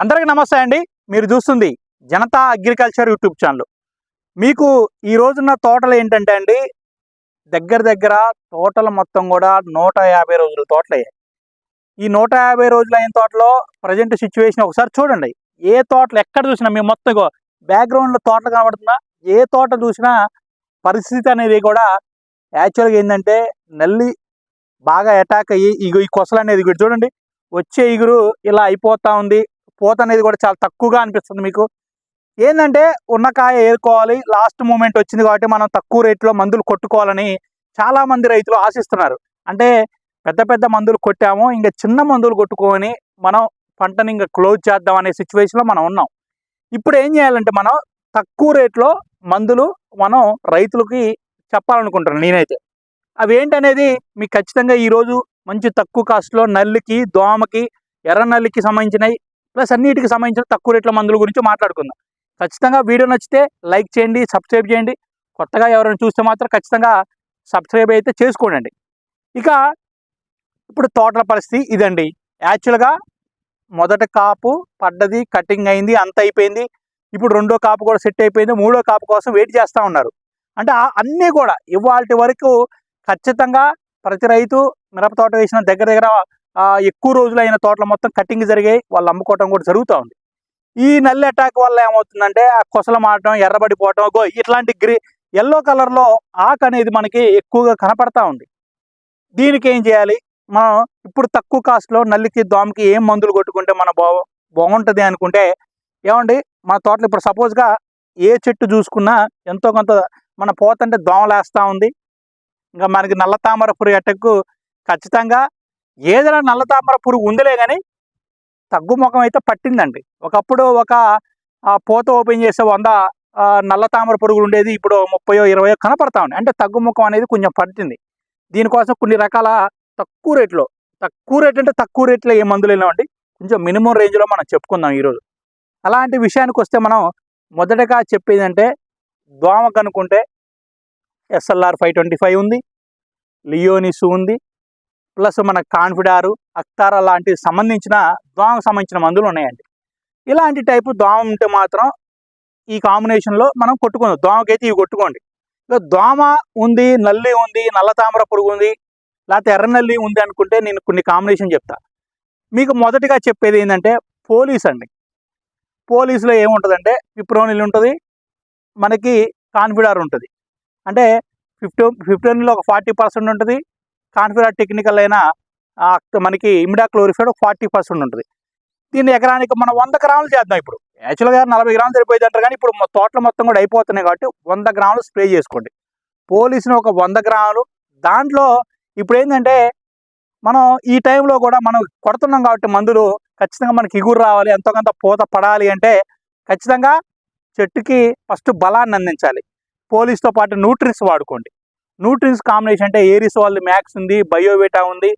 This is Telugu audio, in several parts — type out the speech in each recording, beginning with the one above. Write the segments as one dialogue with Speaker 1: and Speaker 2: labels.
Speaker 1: అందరికీ నమస్తే అండి. మీరు చూస్తుంది జనతా అగ్రికల్చర్ యూట్యూబ్ ఛానల్. మీకు ఈ రోజున్న తోటలు ఏంటంటే అండి దగ్గర దగ్గర తోటలు మొత్తం కూడా నూట యాభై రోజుల తోటలు. అయ్యాయి ఈ నూట యాభై రోజులు అయిన తోటలో ప్రజెంట్ సిచ్యువేషన్ ఒకసారి చూడండి. ఏ తోటలు ఎక్కడ చూసినా మేము మొత్తం బ్యాక్గ్రౌండ్లో తోటలు కనబడుతున్నా ఏ తోట చూసినా పరిస్థితి అనేది కూడా యాక్చువల్గా ఏంటంటే నల్లి బాగా అటాక్ అయ్యి ఇగో ఈ కొసలు అనేది చూడండి. వచ్చే ఇగురు ఇలా అయిపోతా ఉంది. పూత అనేది కూడా చాలా తక్కువగా అనిపిస్తుంది మీకు. ఏంటంటే ఉన్న కాయ ఏరుకోవాలి లాస్ట్ మూమెంట్ వచ్చింది కాబట్టి మనం తక్కువ రేట్లో మందులు కొట్టుకోవాలని చాలామంది రైతులు ఆశిస్తున్నారు. అంటే పెద్ద పెద్ద మందులు కొట్టాము ఇంకా చిన్న మందులు కొట్టుకొని మనం పంటని ఇంకా క్లోజ్ చేద్దాం అనే సిచ్యువేషన్లో మనం ఉన్నాం. ఇప్పుడు ఏం చేయాలంటే మనం తక్కువ రేట్లో మందులు మనం రైతులకి చెప్పాలనుకుంటున్నాను నేనైతే. అవి ఏంటనేది మీకు ఖచ్చితంగా ఈరోజు మంచి తక్కువ కాస్ట్లో నల్లికి దోమకి ఎర్ర నల్లికి సంబంధించినవి ప్లస్ అన్నిటికి సంబంధించిన తక్కువ రేట్ల మందుల గురించి మాట్లాడుకుందాం. ఖచ్చితంగా వీడియో నచ్చితే లైక్ చేయండి సబ్స్క్రైబ్ చేయండి. కొత్తగా ఎవరైనా చూస్తే మాత్రం ఖచ్చితంగా సబ్స్క్రైబ్ అయితే చేసుకోండి ఇక ఇప్పుడు తోటల పరిస్థితి ఇదండి. యాక్చువల్గా మొదటి కాపు పడ్డది కటింగ్ అయింది అంత అయిపోయింది. ఇప్పుడు రెండో కాపు కూడా సెట్ అయిపోయింది మూడో కాపు కోసం వెయిట్ చేస్తూ ఉన్నారు. అంటే అన్నీ కూడా ఇవాళ వరకు ఖచ్చితంగా ప్రతి రైతు మిరప తోట వేసిన దగ్గర దగ్గర ఎక్కువ రోజులు అయిన తోటలు మొత్తం కటింగ్ జరిగాయి వాళ్ళు అమ్ముకోవటం కూడా జరుగుతూ ఉంది. ఈ నల్లి అటాక్ వల్ల ఏమవుతుందంటే ఆ కొసలు మారటం ఎర్రబడిపోవటం గో ఇట్లాంటి గ్రీ ఎల్లో కలర్లో ఆకు అనేది మనకి ఎక్కువగా కనపడతా ఉంది. దీనికి ఏం చేయాలి? మనం ఇప్పుడు తక్కువ కాస్ట్లో నల్లికి దోమకి ఏం మందులు కొట్టుకుంటే మన బా బాగుంటుంది అనుకుంటే ఏమండి? మన తోటలో ఇప్పుడు సపోజ్గా ఏ చెట్టు చూసుకున్నా ఎంతో కొంత మన పోతంటే దోమలేస్తూ ఉంది. ఇంకా మనకి నల్ల తామర పురుగు అటకు ఖచ్చితంగా ఏదైనా నల్ల తామర పురుగు ఉందిలే కానీ తగ్గుముఖం అయితే పట్టిందండి. ఒకప్పుడు ఒక పోత పూత ఓపెన్ చేసే వంద నల్ల తామర పురుగులు ఉండేది. ఇప్పుడు ముప్పయో ఇరవయో కనపడతా ఉంది అంటే తగ్గుముఖం అనేది కొంచెం పడుతుంది దీనికోసం కొన్ని రకాల తక్కువ రేట్లో తక్కువ రేట్ అంటే తక్కువ రేట్లో ఏ మందులు వెళ్ళామండి కొంచెం మినిమం రేంజ్లో మనం చెప్పుకుందాం ఈరోజు. అలాంటి విషయానికి వస్తే మనం మొదటగా చెప్పేదంటే దోమ కనుక్కుంటే ఎస్ఎల్ఆర్ ఫైవ్ ట్వంటీ ఫైవ్ ఉంది లియోనిస్ ఉంది ప్లస్ మన కాన్ఫిడారు అక్తారా లాంటి సంబంధించిన దోమకు సంబంధించిన మందులు ఉన్నాయండి. ఇలాంటి టైపు దోమ ఉంటే మాత్రం ఈ కాంబినేషన్లో మనం కొట్టుకుందాం. దోమకైతే ఇవి కొట్టుకోండి. ఇక దోమ ఉంది నల్లి ఉంది నల్ల తామర పురుగు ఉంది లేకపోతే ఎర్ర నల్లి ఉంది అనుకుంటే నేను కొన్ని కాంబినేషన్ చెప్తా. మీకు మొదటిగా చెప్పేది ఏంటంటే పోలీస్ అండి. పోలీసులో ఏముంటుందంటే విప్రోనిల్ ఉంటుంది మనకి కాన్ఫిడార్ ఉంటుంది. అంటే ఫిఫ్టీ ఫిఫ్టీన్లో ఒక ఫార్టీ పర్సెంట్ ఉంటుంది కాన్ఫిరా టెక్నికల్ అయినా మనకి ఇమిడా క్లోరిఫైడ్ ఫార్టీ పర్సెంట్ ఉంటుంది. దీన్ని ఎకరానికి మనం వంద గ్రాములు చేద్దాం ఇప్పుడు. యాక్చువల్గా నలభై గ్రాములు సరిపోయింది అంటారు కానీ ఇప్పుడు తోటలు మొత్తం కూడా అయిపోతున్నాయి కాబట్టి వంద గ్రాములు స్ప్రే చేసుకోండి. పోలీసుని ఒక వంద గ్రాములు దాంట్లో ఇప్పుడు ఏంటంటే మనం ఈ టైంలో కూడా మనం కొడుతున్నాం కాబట్టి మందులు ఖచ్చితంగా మనకి ఇగురు రావాలి ఎంతో కొంత పూత పడాలి అంటే ఖచ్చితంగా చెట్టుకి ఫస్ట్ బలాన్ని అందించాలి. పోలీస్తో పాటు న్యూట్రిన్స్ వాడుకోండి. న్యూట్రిన్స్ కాంబినేషన్ అంటే ఏరిస్ వాళ్ళు మ్యాక్స్ ఉంది బయోవేటా ఉంది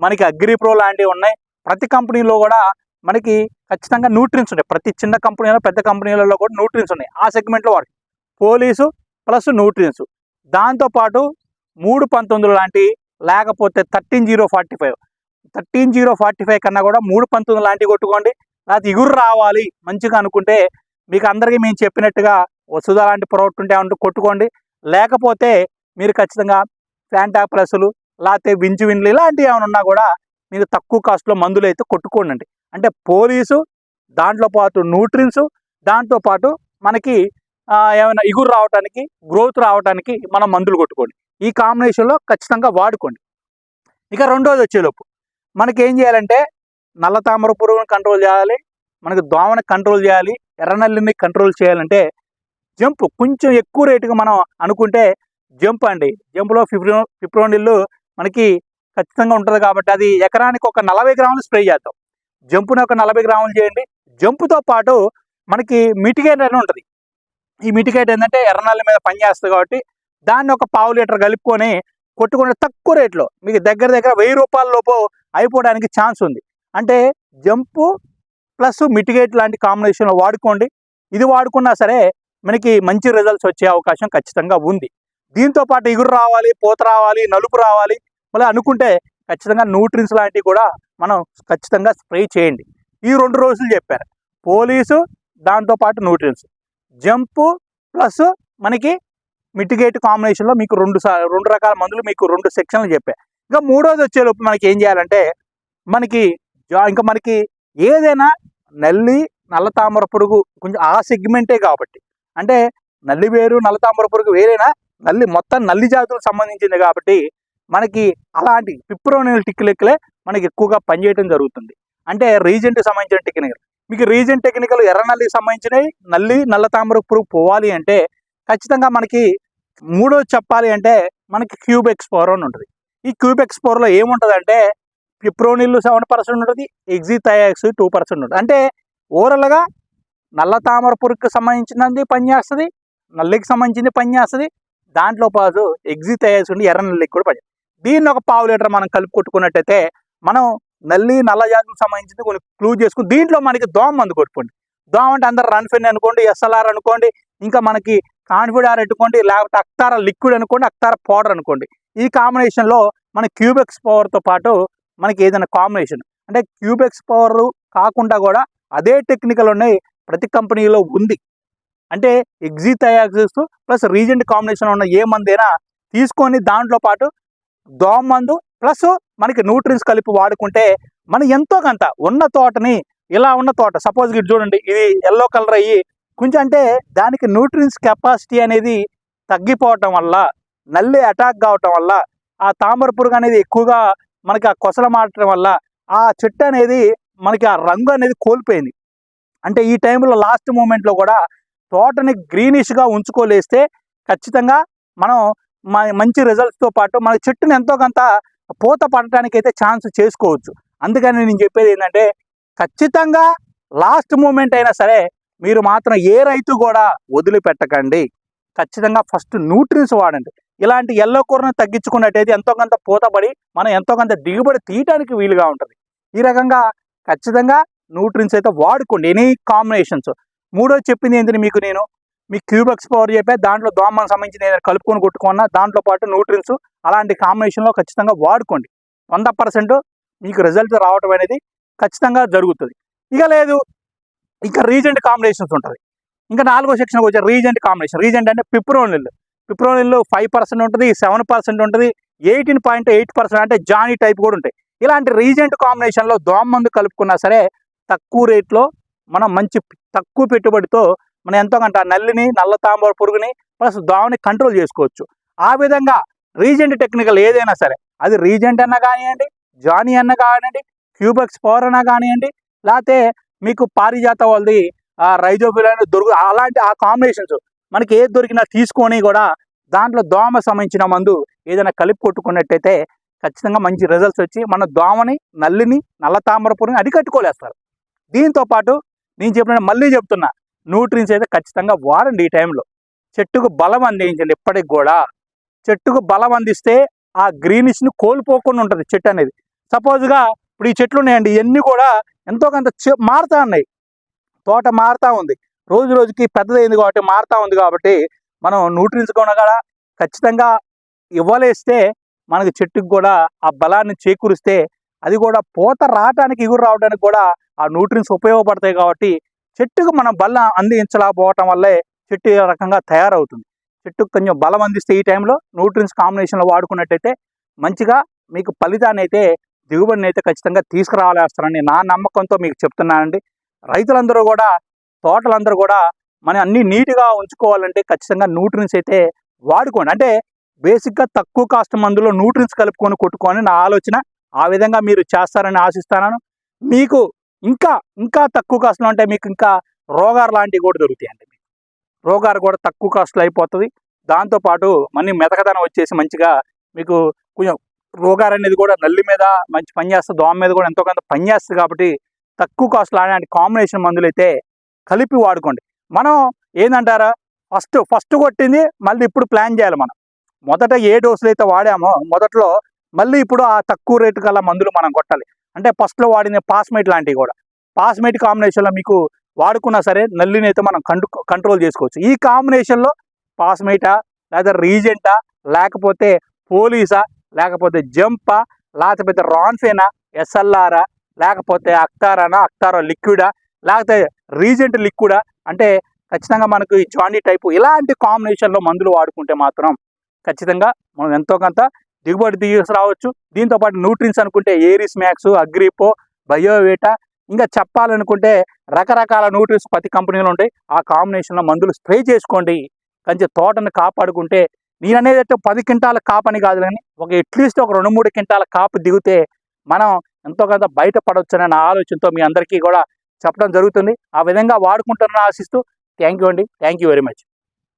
Speaker 1: మనకి అగ్రిప్రో లాంటివి ఉన్నాయి. ప్రతి కంపెనీలో కూడా మనకి ఖచ్చితంగా న్యూట్రిన్స్ ఉన్నాయి ప్రతి చిన్న కంపెనీలో పెద్ద కంపెనీలలో కూడా న్యూట్రిన్స్ ఉన్నాయి. ఆ సెగ్మెంట్లో వాడు పోలీసు ప్లస్ న్యూట్రిన్స్ దాంతోపాటు మూడు పంతొమ్మిది లాంటి లేకపోతే thirteen zero forty five thirteen zero forty five కన్నా కూడా మూడు పంతొమ్మిది లాంటివి కొట్టుకోండి. లేకపోతే ఇగురు రావాలి. మంచిగా అనుకుంటే మీకు అందరికీ మేము చెప్పినట్టుగా వసుధ లాంటి ప్రోడక్ట్ ఉంటే ఉంటే కొట్టుకోండి. లేకపోతే మీరు ఖచ్చితంగా ఫ్యాంటా ప్లస్లు లేకపోతే వించు విన్లు ఇలాంటివి ఏమైనా ఉన్నా కూడా మీరు తక్కువ కాస్ట్లో మందులు అయితే కొట్టుకోండి. అంటే పోలీసు దాంట్లో పాటు న్యూట్రిన్స్ దాంతో పాటు మనకి ఏమైనా ఇగురు రావడానికి గ్రోత్ రావడానికి మనం మందులు కొట్టుకోండి. ఈ కాంబినేషన్లో ఖచ్చితంగా వాడుకోండి. ఇక రెండోది వచ్చేలోపు. మనకి ఏం చేయాలంటే నల్ల తామర పురుగుని కంట్రోల్ చేయాలి మనకి దోమని కంట్రోల్ చేయాలి ఎర్రనల్లిని కంట్రోల్ చేయాలంటే జంప్ కొంచెం ఎక్కువ రేటుగా మనం అనుకుంటే జంప్ అండి. జంప్లో ఫిఫ్టీ ఫిప్రోనిల్లు మనకి ఖచ్చితంగా ఉంటుంది కాబట్టి అది ఎకరానికి ఒక నలభై గ్రాములు స్ప్రే చేద్దాం. జంపుని ఒక నలభై గ్రాములు చేయండి. జంపుతో పాటు మనకి మిటిగేట్ అని ఉంటుంది. ఈ మిటిగేట్ ఏంటంటే ఎర్రనల్లి మీద పనిచేస్తుంది కాబట్టి దాన్ని ఒక పావు లీటర్ కలుపుకొని కొట్టుకునే తక్కువ రేట్లో మీకు దగ్గర దగ్గర వెయ్యి రూపాయల లోపు అయిపోవడానికి ఛాన్స్ ఉంది. అంటే జంపు ప్లస్ మిటిగేట్ లాంటి కాంబినేషన్లో వాడుకోండి. ఇది వాడుకున్నా సరే మనకి మంచి రిజల్ట్స్ వచ్చే అవకాశం ఖచ్చితంగా ఉంది. దీంతో పాటు ఇగురు రావాలి పూత రావాలి నలుపు రావాలి మళ్ళీ అనుకుంటే ఖచ్చితంగా న్యూట్రిన్స్ లాంటివి కూడా మనం ఖచ్చితంగా స్ప్రే చేయండి. ఈ రెండు రోజులు చెప్పారు పోలీసు దాంతోపాటు న్యూట్రిన్స్ జంపు ప్లస్ మనకి మిటిగేట్ కాంబినేషన్లో మీకు రెండు సా- రెండు రకాల మందులు మీకు రెండు సెక్షన్లు చెప్పారు ఇంకా మూడోది వచ్చేలోపు మనకి ఏం చేయాలంటే మనకి జా- ఇంకా మనకి ఏదైనా నల్లి నల్ల తామర పురుగు కొంచెం ఆ సెగ్మెంటే కాబట్టి. అంటే నల్లి వేరు నల్ల తామర పురుగు వేరేనా నల్లి మొత్తం నల్లి జాతులకు సంబంధించింది కాబట్టి మనకి అలాంటి పిప్రోనిల్ టిక్లెక్కలే మనకి ఎక్కువగా పనిచేయడం జరుగుతుంది. అంటే రీజెంట్కి సంబంధించిన టెక్నికల్. మీకు రీజెంట్ టెక్నికల్ ఎర్ర నల్లికి సంబంధించినవి నల్లి నల్ల తామర పురుగు పోవాలి అంటే ఖచ్చితంగా మనకి మూడో చెప్పాలి అంటే మనకి క్యూబ్ ఎక్స్పోర్ అని ఉంటుంది. ఈ క్యూబ్ ఎక్స్పోర్లో ఏముంటుంది అంటే పిప్రోనిల్ సెవెన్ పర్సెంట్ ఉంటుంది ఎగ్జిథయాక్స్ టూ పర్సెంట్ ఉంటుంది. అంటే ఓవరాల్గా నల్ల తామర పురుగుకి సంబంధించినది పనిచేస్తుంది నల్లికి సంబంధించింది పనిచేస్తుంది దాంట్లో పాటు ఎగ్జిథయాక్స్ ఉండి ఎర్ర నల్లికి కూడా పడింది దీన్ని ఒక పావు లీటర్ మనం కలిపి కొట్టుకున్నట్టయితే మనం నల్లి నల్ల జాతులకు సంబంధించింది కొన్ని క్లూ చేసుకుని దీంట్లో మనకి దోమ మందు కొట్టుకోండి. దోమ అంటే అందరు రన్ ఫిన్ అనుకోండి ఎస్ఎల్ఆర్ అనుకోండి ఇంకా మనకి కాన్ఫిడార్ పెట్టుకోండి లేకపోతే అక్తార లిక్విడ్ అనుకోండి అక్తార పౌడర్ అనుకోండి. ఈ కాంబినేషన్లో మన క్యూబెక్స్ పవర్తో పాటు మనకి ఏదైనా కాంబినేషన్ అంటే క్యూబెక్స్ పవర్ కాకుండా కూడా అదే టెక్నికల్ ఉన్నాయి ప్రతి కంపెనీలో ఉంది. అంటే ఎగ్జిథయాక్సిస్ ప్లస్ రీజెంట్ కాంబినేషన్ ఉన్న ఏ మందైనా తీసుకొని దాంట్లో పాటు దోమ మందు ప్లస్ మనకి న్యూట్రిన్స్ కలిపి వాడుకుంటే మనం ఎంతో కొంత ఉన్న తోటని ఇలా ఉన్న తోట సపోజ్ ఇది చూడండి ఇది ఎల్లో కలర్ అయ్యి కొంచెం అంటే దానికి న్యూట్రిన్స్ కెపాసిటీ అనేది తగ్గిపోవటం వల్ల నల్లి అటాక్ కావటం వల్ల ఆ తామర పురుగు అనేది ఎక్కువగా మనకి ఆ కొసల మారటం వల్ల ఆ చెట్టు అనేది మనకి ఆ రంగు అనేది కోల్పోయింది. అంటే ఈ టైంలో లాస్ట్ మూమెంట్లో కూడా తోటని గ్రీనిష్గా ఉంచుకోలేస్తే ఖచ్చితంగా మనం మంచి రిజల్ట్స్తో పాటు మన చెట్టుని ఎంతో కొంత పూత పడటానికి అయితే ఛాన్స్ చేసుకోవచ్చు. అందుకని నేను చెప్పేది ఏంటంటే ఖచ్చితంగా లాస్ట్ మూమెంట్ అయినా సరే మీరు మాత్రం ఏ రైతు కూడా వదిలిపెట్టకండి. ఖచ్చితంగా ఫస్ట్ న్యూట్రిన్స్ వాడండి. ఇలాంటి ఎల్లో కూరను తగ్గించుకున్నట్టయితే ఎంతో కొంత పూతపడి మనం ఎంతో కొంత దిగుబడి తీయడానికి వీలుగా ఉంటుంది. ఈ రకంగా ఖచ్చితంగా న్యూట్రిన్స్ అయితే వాడుకోండి. ఎనీ కాంబినేషన్స్ మూడో చెప్పింది ఏంటంటే మీకు నేను? మీ క్యూబక్స్ పవర్ చెప్పే దాంట్లో దోమకు సంబంధించిన ఏదైనా కలుపుకొని కొట్టుకున్నా దాంట్లో పాటు న్యూట్రిన్స్ అలాంటి కాంబినేషన్లో ఖచ్చితంగా వాడుకోండి. వంద పర్సెంట్ మీకు రిజల్ట్ రావడం అనేది ఖచ్చితంగా జరుగుతుంది. ఇక లేదు ఇంకా రీజెంట్ కాంబినేషన్స్ ఉంటుంది. ఇంకా నాలుగో సెక్షన్కి వచ్చే రీజెంట్ కాంబినేషన్ రీజెంట్ అంటే పిప్రోనిల్ పిప్రోనిల్ ఫైవ్ పర్సెంట్ ఉంటుంది సెవెన్ పర్సెంట్ ఉంటుంది ఎయిటీన్ పాయింట్ ఎయిట్ పర్సెంట్ అంటే జానీ టైప్ కూడా ఉంటాయి. ఇలాంటి రీజెంట్ కాంబినేషన్లో దోమ మందు కలుపుకున్నా సరే తక్కువ రేట్లో మనం మంచి తక్కువ పెట్టుబడితో మనం ఎంతో కంట ఆ నల్లిని నల్ల తాంబూర పురుగుని ప్లస్ దోమని కంట్రోల్ చేసుకోవచ్చు. ఆ విధంగా రీజెంట్ టెక్నికల్ ఏదైనా సరే అది రీజెంట్ అన్న కానివ్వండి జానీ అన్న కానివ్వండి క్యూబెక్స్ పవర్ అన్న కానివ్వండి లేకపోతే మీకు పారిజాత వాళ్ళది ఆ రైజోఫిల్ అని దొరుకు అలాంటి ఆ కాంబినేషన్స్ మనకి ఏది దొరికినా తీసుకొని కూడా దాంట్లో దోమ సంబంధించిన మందు ఏదైనా కలిపి కొట్టుకున్నట్టయితే ఖచ్చితంగా మంచి రిజల్ట్స్ వచ్చి మన దోమని నల్లిని నల్ల తామర పురుగుని అడికట్టుకోలేస్తారు దీంతో పాటు నేను చెప్పిన మళ్ళీ చెప్తున్నా న్యూట్రియన్స్ అయితే ఖచ్చితంగా వాడండి ఈ టైంలో చెట్టుకు బలం అందించండి ఇప్పటికి కూడా. చెట్టుకు బలం అందిస్తే ఆ గ్రీనిష్ని కోల్పోకుండా ఉంటుంది చెట్టు అనేది. సపోజ్గా ఇప్పుడు ఈ చెట్లు ఉన్నాయండి ఇవన్నీ కూడా ఎంతో కొంత చె- మారుతా ఉన్నాయి. తోట మారుతా ఉంది. రోజు రోజుకి పెద్దదైంది కాబట్టి మారుతా ఉంది కాబట్టి మనం న్యూట్రియన్స్ కూడా ఖచ్చితంగా ఇవ్వలేస్తే మనకి చెట్టుకు కూడా ఆ బలాన్ని చేకూరిస్తే అది కూడా పూత రావడానికి ఎగురు రావడానికి కూడా ఆ న్యూట్రిన్స్ ఉపయోగపడతాయి కాబట్టి చెట్టుకు మనం బలం అందించలేకపోవటం వల్లే చెట్టు రకంగా తయారవుతుంది. చెట్టుకు కొంచెం బలం అందిస్తే ఈ టైంలో న్యూట్రిన్స్ కాంబినేషన్లో వాడుకున్నట్టయితే మంచిగా మీకు ఫలితాన్ని అయితే దిగుబడిని అయితే ఖచ్చితంగా తీసుకురావాలేస్తారని నా నమ్మకంతో మీకు చెప్తున్నానండి. రైతులందరూ కూడా తోటలందరూ కూడా మనం అన్ని నీట్గా ఉంచుకోవాలంటే ఖచ్చితంగా న్యూట్రిన్స్ అయితే వాడుకోండి. అంటే బేసిక్గా తక్కువ కాస్ట్ మందులో న్యూట్రియన్స్ కలుపుకొని కొట్టుకొని నా ఆలోచన ఆ విధంగా మీరు చేస్తారని ఆశిస్తున్నాను. మీకు ఇంకా ఇంకా తక్కువ కాస్ట్లో అంటే మీకు ఇంకా రోగారు లాంటివి కూడా దొరుకుతాయండి మీకు. రోగారు కూడా తక్కువ కాస్ట్లో అయిపోతుంది. దాంతోపాటు మళ్ళీ మెతకదనం వచ్చేసి మంచిగా మీకు కొంచెం రోగారు అనేది కూడా నల్లి మీద మంచి పని చేస్తుంది దోమ మీద కూడా ఎంతో కొంత పని చేస్తుంది కాబట్టి తక్కువ కాస్ట్లో అలాంటి కాంబినేషన్ మందులు అయితే కలిపి వాడుకోండి. మనం ఏందంటారా? ఫస్ట్ ఫస్ట్ కొట్టింది మళ్ళీ ఇప్పుడు ప్లాన్ చేయాలి మనం. మొదట ఏ డోసులు అయితే వాడామో మొదట్లో మళ్ళీ ఇప్పుడు ఆ తక్కువ రేటు గల మందులు మనం కొట్టాలి. అంటే ఫస్ట్లో వాడిన పాస్మేట్ లాంటివి కూడా. పాస్మేట్ కాంబినేషన్లో మీకు వాడుకున్నా సరే నల్లిని అయితే మనం కంట్రో కంట్రోల్ చేసుకోవచ్చు. ఈ కాంబినేషన్లో పాస్మేటా లేదా రీజెంటా లేకపోతే పోలీసా లేకపోతే జంపా లేకపోతే రాన్ఫేనా ఎస్ఎల్ఆరా లేకపోతే అక్తారానా అక్తారా లిక్విడా లేకపోతే రీజెంట్ లిక్విడా అంటే ఖచ్చితంగా మనకు ఈ జాండీ టైపు ఇలాంటి కాంబినేషన్లో మందులు వాడుకుంటే మాత్రం ఖచ్చితంగా మనం ఎంతో కొంత దిగుబడి తీసుకురావచ్చు రావచ్చు. దీంతో పాటు న్యూట్రిన్స్ అనుకుంటే ఏరిస్ మ్యాక్స్ అగ్రిపో బయోవేటా ఇంకా చెప్పాలనుకుంటే రకరకాల న్యూట్రిన్స్ ప్రతి కంపెనీలో ఉంటాయి. ఆ కాంబినేషన్లో మందులు స్ప్రే చేసుకోండి. కొంచెం తోటను కాపాడుకుంటే నేను అనేది అయితే పది క్వింటాల కాపని కాదు కానీ ఒక అట్లీస్ట్ ఒక రెండు మూడు క్వింటాల కాపు దిగితే మనం ఎంతో కొంత బయటపడవచ్చు అనే ఆలోచనతో మీ అందరికీ కూడా చెప్పడం జరుగుతుంది. ఆ విధంగా వాడుకుంటున్న ఆశిస్తూ థ్యాంక్ యూ అండి. Thank you very much.